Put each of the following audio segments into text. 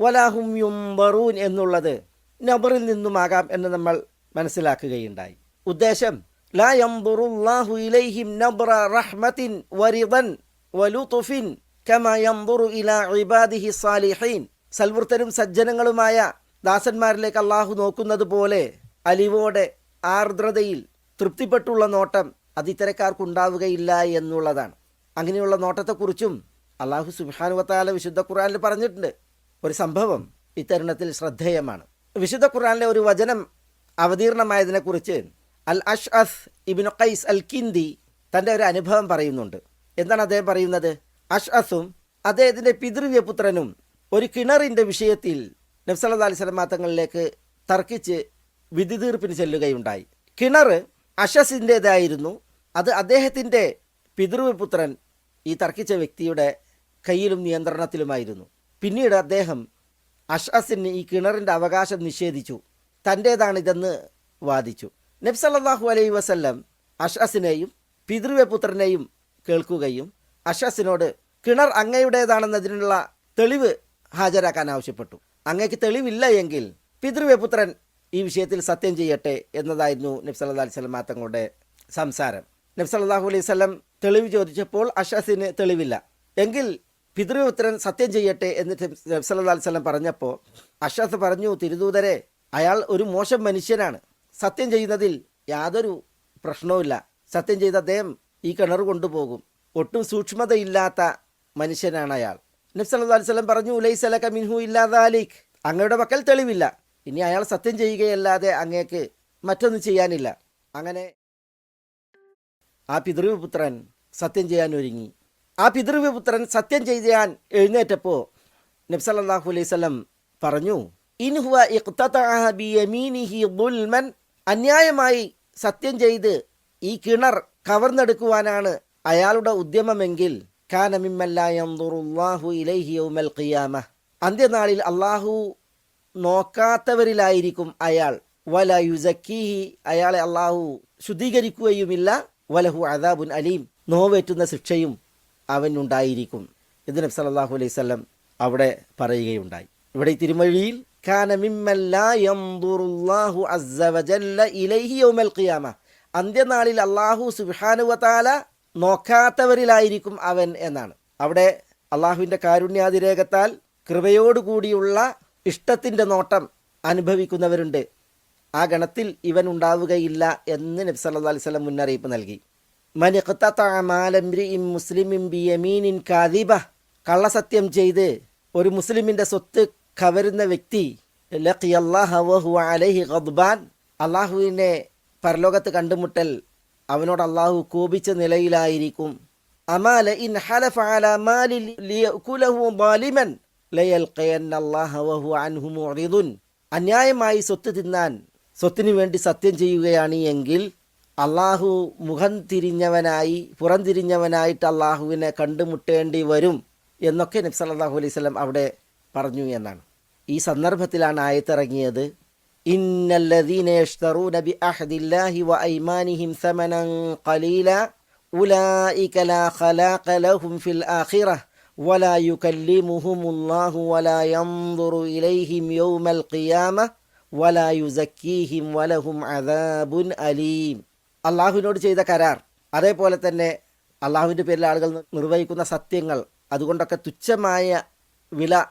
വലാഹും യുംബറൂൻ എന്നുള്ളത് നബറിൽ നിന്നുമാകാം എന്ന് നമ്മൾ മനസ്സിലാക്കുകയുണ്ടായി. ഉദ്ദേശം ലാ യംബുറുല്ലാഹു ഇലൈഹിം നബ്ര റഹ്മത്തിൻ വരിദൻ വലുതുഫിൻ കമ യംബുറു ഇലാ ഇബാദിഹി സാലിഹീൻ. സൽവൃത്തരും സജ്ജനങ്ങളുമായ ദാസന്മാരിലേക്ക് അള്ളാഹു നോക്കുന്നത് പോലെ അലിവോടെ ആർദ്രതയിൽ തൃപ്തിപ്പെട്ടുള്ള നോട്ടം അത് ഇത്തരക്കാർക്കുണ്ടാവുകയില്ല എന്നുള്ളതാണ്. അങ്ങനെയുള്ള നോട്ടത്തെക്കുറിച്ചും അള്ളാഹു സുബാനുവത്താല വിശുദ്ധ ഖുറാനിൽ പറഞ്ഞിട്ടുണ്ട്. ഒരു സംഭവം ഇത്തരുണത്തിൽ ശ്രദ്ധേയമാണ്. വിശുദ്ധ ഖുറാനിലെ ഒരു വചനം അവതീർണമായതിനെക്കുറിച്ച് അൽ അഷ് അസ് ഇബിനു ഖൈസ് അൽ കിന്ദി തന്റെ ഒരു അനുഭവം പറയുന്നുണ്ട്. എന്താണ് അദ്ദേഹം പറയുന്നത്? അഷ് അസും അദ്ദേഹത്തിന്റെ പിതൃവ്യപുത്രനും ഒരു കിണറിന്റെ വിഷയത്തിൽ നബ്സല്ലാ അലൈഹി തങ്ങളിലേക്ക് തർക്കിച്ച് വിധി തീർപ്പിന് ചെല്ലുകയുണ്ടായി. കിണർ അഷസിന്റേതായിരുന്നു അത് അദ്ദേഹത്തിന്റെ പിതൃവ്യപുത്രൻ ഈ തർക്കിച്ച വ്യക്തിയുടെ കയ്യിലും നിയന്ത്രണത്തിലുമായിരുന്നു. പിന്നീട് അദ്ദേഹം അഷ്അസിന് ഈ കിണറിന്റെ അവകാശം നിഷേധിച്ചു. തന്റേതാണിതെന്ന് വാദിച്ചു. നബ്സല്ലാഹു അലൈ വസല്ലം അഷ്അസിനെയും പിതൃവ്യപുത്രനെയും കേൾക്കുകയും അഷ്അസിനോട് കിണർ അങ്ങയുടേതാണെന്നതിനുള്ള തെളിവ് ഹാജരാക്കാൻ ആവശ്യപ്പെട്ടു. അങ്ങയ്ക്ക് തെളിവില്ല എങ്കിൽ പിതൃവ്യപുത്രൻ ഈ വിഷയത്തിൽ സത്യം ചെയ്യട്ടെ എന്നതായിരുന്നു നബ്സല്ലാ അലൈഹി സ്വലം തങ്ങളുടെ സംസാരം. നബ്സല്ലാഹു അലൈഹി സ്വലം തെളിവ് ചോദിച്ചപ്പോൾ അഷസിന് തെളിവില്ല. എങ്കിൽ പിതൃപുത്രൻ സത്യം ചെയ്യട്ടെ എന്ന് നബ്സല്ലാ അലൈഹി സ്വലം പറഞ്ഞപ്പോൾ അഷത്ത് പറഞ്ഞു തിരുദൂതരെ അയാൾ ഒരു മോശം മനുഷ്യനാണ്. സത്യം ചെയ്യുന്നതിൽ യാതൊരു പ്രശ്നവുമില്ല സത്യം ചെയ്ത അദ്ദേഹം ഈ കിണർ കൊണ്ടുപോകും. ഒട്ടും സൂക്ഷ്മതയില്ലാത്ത മനുഷ്യനാണ് അയാൾ. നബ്സല്ലാ സ്വലം പറഞ്ഞു ഉലൈസലക മിൻഹു ഇല്ലാതാലിഖ് അങ്ങയുടെ പക്കൽ തെളിവില്ല. ഇനി അയാൾ സത്യം ചെയ്യുകയല്ലാതെ അങ്ങേക്ക് മറ്റൊന്നും ചെയ്യാനില്ല. അങ്ങനെ ആ പിതൃപുത്രൻ സത്യം ചെയ്യാൻ ഒരുങ്ങി ആ പിതൃവിപുത്രൻ സത്യം ചെയ്യാൻ എഴുന്നേറ്റപ്പോൾ നബ്സല്ലാഹു അലൈഹി സ്വലം പറഞ്ഞു ഇൻഹുവ അന്യായമായി സത്യം ചെയ്ത് ഈ കിണർ കവർന്നെടുക്കുവാനാണ് അയാളുടെ ഉദ്യമമെങ്കിൽ ഖിയാമ അന്ത്യനാളിൽ അള്ളാഹു നോക്കാത്തവരിലായിരിക്കും അയാൾ. വല യുസക്കീഹി അയാളെ അള്ളാഹു ശുദ്ധീകരിക്കുകയുമില്ല. വലഹു അദാബുൻ അലീം നോവേറ്റുന്ന ശിക്ഷയും അവനുണ്ടായിരിക്കും. ഇത് നബി സല്ലല്ലാഹു അലൈഹി സ്വലം അവിടെ പറയുകയുണ്ടായി. ഇവിടെ തിരുമൊഴിയിൽ അന്ത്യനാളിൽ അള്ളാഹു സുബ്ഹാനുവതാല നോക്കാത്തവരിലായിരിക്കും അവൻ എന്നാണ്. അവിടെ അള്ളാഹുവിന്റെ കാരുണ്യാതിരേകത്താൽ കൃപയോടുകൂടിയുള്ള ഇഷ്ടത്തിന്റെ നോട്ടം അനുഭവിക്കുന്നവരുണ്ട്. ആ ഗണത്തിൽ ഇവൻ ഉണ്ടാവുകയില്ല എന്ന് നബ്സല്ലാ അലൈവല്ലം മുന്നറിയിപ്പ് നൽകി. മനിഖത്തമാലംരിഇം മുസ്ലിമിൻ ബി യമീനിൻ കാദിബ. കള്ളസത്യം ചെയ്ത് ഒരു മുസ്ലിമിന്റെ സ്വത്ത് കവരുന്ന വ്യക്തി ലഖിയല്ലാഹ വഹു അലൈഹി ഖദ്ബാൻ അള്ളാഹുവിനെ പരലോകത്ത് കണ്ടുമുട്ടൽ അവനോട് അള്ളാഹു കോപിച്ച നിലയിലായിരിക്കും. അമാല ഇൻ ഹലഫ അല മാലി ലിയകുലഹു ളാലിമൻ ലയൽഖയന്ന അല്ലാഹ വഹു അൻഹു മുറിദുൻ അന്യായമായി സ്വത്ത് തിന്നാൻ സ്വത്തിനു വേണ്ടി സത്യം ചെയ്യുകയാണ് എങ്കിൽ അള്ളാഹു മുഖം തിരിഞ്ഞവനായി പുറം തിരിഞ്ഞവനായിട്ട് അള്ളാഹുവിനെ കണ്ടുമുട്ടേണ്ടി വരും എന്നൊക്കെ നബി സല്ലല്ലാഹു അലൈഹി വസല്ലം അവിടെ പറഞ്ഞു എന്നാണ് ഈ സന്ദർഭത്തിലാണ് ആയത്തിറങ്ങിയത് ഇന്നല്ലദീന യഷ്തറൂന ബി അഹദില്ലാഹി വ ഐമാനിഹിം സമനൻ ഖലീല ഉലൈക ലാ ഖലാഖ ലഹും ഫിൽ ആഖിറ ولا يكلمهم الله ولا ينظر إليهم يوم القيامة ولا يزكيهم ولهم عذاب أليم അള്ളാഹുവിനോട് ചെയ്ത കരാർ. അതേപോലെ തന്നെ അള്ളാഹുവിന്റെ പേരിൽ ആളുകൾ നിർവഹിക്കുന്ന സത്യങ്ങൾ അതുകൊണ്ടൊക്കെ തുച്ഛമായ വില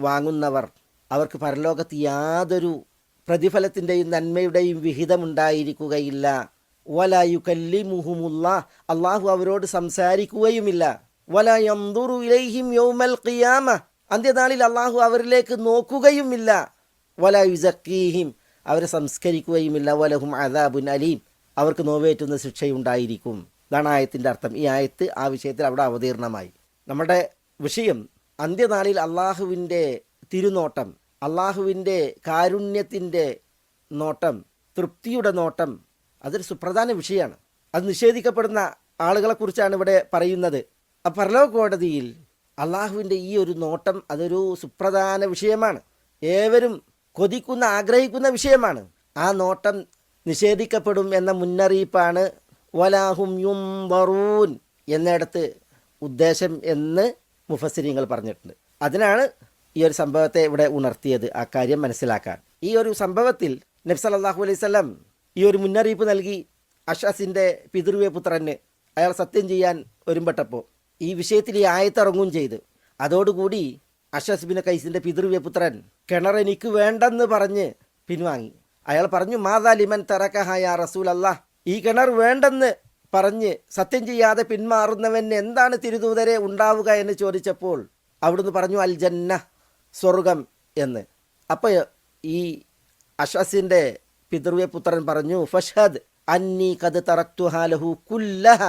വാങ്ങുന്നവർ അവർക്ക് പരലോകത്ത് യാതൊരു പ്രതിഫലത്തിന്റെയും നന്മയുടെയും വിഹിതമുണ്ടായിരിക്കുകയില്ല. വലായു കല്ലിമുഹുമുള്ള അള്ളാഹു അവരോട് സംസാരിക്കുകയുമില്ല. വല യംദുറു ഇലൈഹിം യൗമൽ ഖിയാമ. അന്ത്യനാളിൽ അള്ളാഹു അവരിലേക്ക് നോക്കുകയുമില്ല. വല യുസക്കീഹിം അവരെ സംസ്കരിക്കുകയുമില്ല. വലഹും അദാബുൻ അലീം. അവർക്ക് നോവേറ്റുന്ന ശിക്ഷയുണ്ടായിരിക്കും. ഇതാണ് ആയത്തിന്റെ അർത്ഥം. ഈ ആയത്ത് ആ വിഷയത്തിൽ അവിടെ അവതീർണമായി. നമ്മുടെ വിഷയം അന്ത്യനാളിൽ അള്ളാഹുവിന്റെ തിരുനോട്ടം അള്ളാഹുവിന്റെ കാരുണ്യത്തിന്റെ നോട്ടം തൃപ്തിയുടെ നോട്ടം അതൊരു സുപ്രധാന വിഷയമാണ്. അത് നിഷേധിക്കപ്പെടുന്ന ആളുകളെക്കുറിച്ചാണ് ഇവിടെ പറയുന്നത്. ആ പരലോക കോടതിയിൽ അള്ളാഹുവിന്റെ ഈ ഒരു നോട്ടം അതൊരു സുപ്രധാന വിഷയമാണ്. ഏവരും കൊതിക്കുന്ന ആഗ്രഹിക്കുന്ന വിഷയമാണ്. ആ നോട്ടം നിഷേധിക്കപ്പെടും എന്ന മുന്നറിയിപ്പാണ് വലാഹും യും വറൂൻ എന്നിടത്ത് ഉദ്ദേശം എന്ന് മുഫസിരിങ്ങൾ പറഞ്ഞിട്ടുണ്ട്. അതിനാണ് ഈ ഒരു സംഭവത്തെ ഇവിടെ ഉണർത്തിയത് ആ കാര്യം മനസ്സിലാക്കാൻ. ഈ ഒരു സംഭവത്തിൽ നബ്സ് സല്ലല്ലാഹു അലൈഹി സ്വലം ഈ ഒരു മുന്നറിയിപ്പ് നൽകി. അഷാസിന്റെ പിതൃവ്യ പുത്രന് അയാൾ സത്യം ചെയ്യാൻ ഒരുമ്പെട്ടപ്പോൾ ഈ വിഷയത്തിൽ ഈ ആയത്തിറങ്ങുകയും ചെയ്ത്. അതോടുകൂടി അഷസ് ബിൻ കൈസിന്റെ പിതൃവ്യ പുത്രൻ കിണർ എനിക്ക് വേണ്ടെന്ന് പറഞ്ഞ് പിൻവാങ്ങി. അയാൾ പറഞ്ഞു മാതാ ലിമൻ തറക്കഹായ റസൂൽ അല്ലാ ഈ കിണർ വേണ്ടെന്ന് പറഞ്ഞ് സത്യം ചെയ്യാതെ പിന്മാറുന്നവന് എന്താണ് തിരുദൂതരെ ഉണ്ടാവുക എന്ന് ചോദിച്ചപ്പോൾ അവിടുന്ന് പറഞ്ഞു അൽ ജന്ന സ്വർഗം എന്ന്. അപ്പോൾ ഈ അഷസിന്റെ പിതൃവ്യ പുത്രൻ പറഞ്ഞു ഫഷദ് അന്നി കത് തറക്തു ഹാലഹു കുല്ലഹ.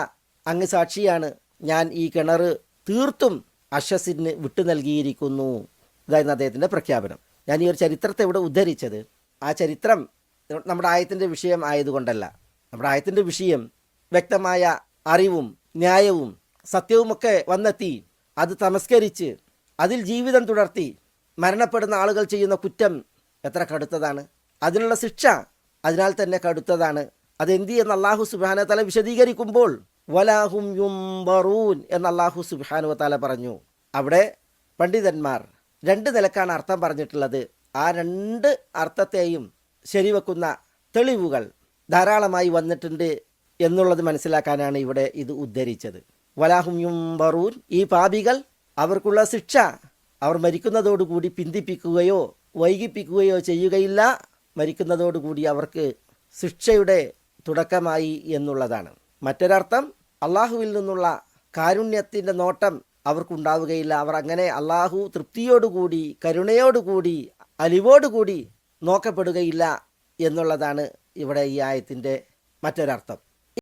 അങ്ങ് സാക്ഷിയാണ്. ഞാൻ ഈ കിണർ തീർത്തും അഷസിന് വിട്ടു നൽകിയിരിക്കുന്നു. ഇതായിരുന്നു അദ്ദേഹത്തിന്റെ പ്രഖ്യാപനം. ഞാൻ ഈ ഒരു ചരിത്രത്തെ ഇവിടെ ഉദ്ധരിച്ചത്. ആ ചരിത്രം നമ്മുടെ ആയത്തിന്റെ വിഷയം ആയതുകൊണ്ടല്ല. നമ്മുടെ ആയത്തിന്റെ വിഷയം വ്യക്തമായ അറിവും ന്യായവും സത്യവുമൊക്കെ വന്നെത്തി. അത് തമസ്കരിച്ച് അതിൽ ജീവിതം തുടർത്തി മരണപ്പെടുന്ന ആളുകൾ ചെയ്യുന്ന കുറ്റം എത്ര കടുത്തതാണ്. അതിനുള്ള ശിക്ഷ അതിനാൽ തന്നെ കടുത്തതാണ്. അതെന്തി എന്ന് അള്ളാഹു സുബാന തല വിശദീകരിക്കുമ്പോൾ വലാഹും യുംബറൂൻ എന്ന് അള്ളാഹു സുബാനു തല പറഞ്ഞു. അവിടെ പണ്ഡിതന്മാർ രണ്ട് നിലക്കാണ് അർത്ഥം പറഞ്ഞിട്ടുള്ളത്. ആ രണ്ട് അർത്ഥത്തെയും ശരിവെക്കുന്ന തെളിവുകൾ ധാരാളമായി വന്നിട്ടുണ്ട് എന്നുള്ളത് മനസ്സിലാക്കാനാണ് ഇവിടെ ഇത് ഉദ്ധരിച്ചത്. വലാഹും യുംബറൂൻ. ഈ പാപികൾ അവർക്കുള്ള ശിക്ഷ അവർ മരിക്കുന്നതോടുകൂടി പിന്തിപ്പിക്കുകയോ വൈകിപ്പിക്കുകയോ ചെയ്യുകയില്ല. മരിക്കുന്നതോടുകൂടി അവർക്ക് ശിക്ഷയുടെ തുടക്കമായി എന്നുള്ളതാണ്. മറ്റൊരർത്ഥം അള്ളാഹുവിൽ നിന്നുള്ള കാരുണ്യത്തിന്റെ നോട്ടം അവർക്കുണ്ടാവുകയില്ല. അവർ അങ്ങനെ അള്ളാഹു തൃപ്തിയോടുകൂടി കരുണയോടുകൂടി അലിവോടുകൂടി നോക്കപ്പെടുകയില്ല എന്നുള്ളതാണ് ഇവിടെ ഈ ആയത്തിന്റെ മറ്റൊരർത്ഥം.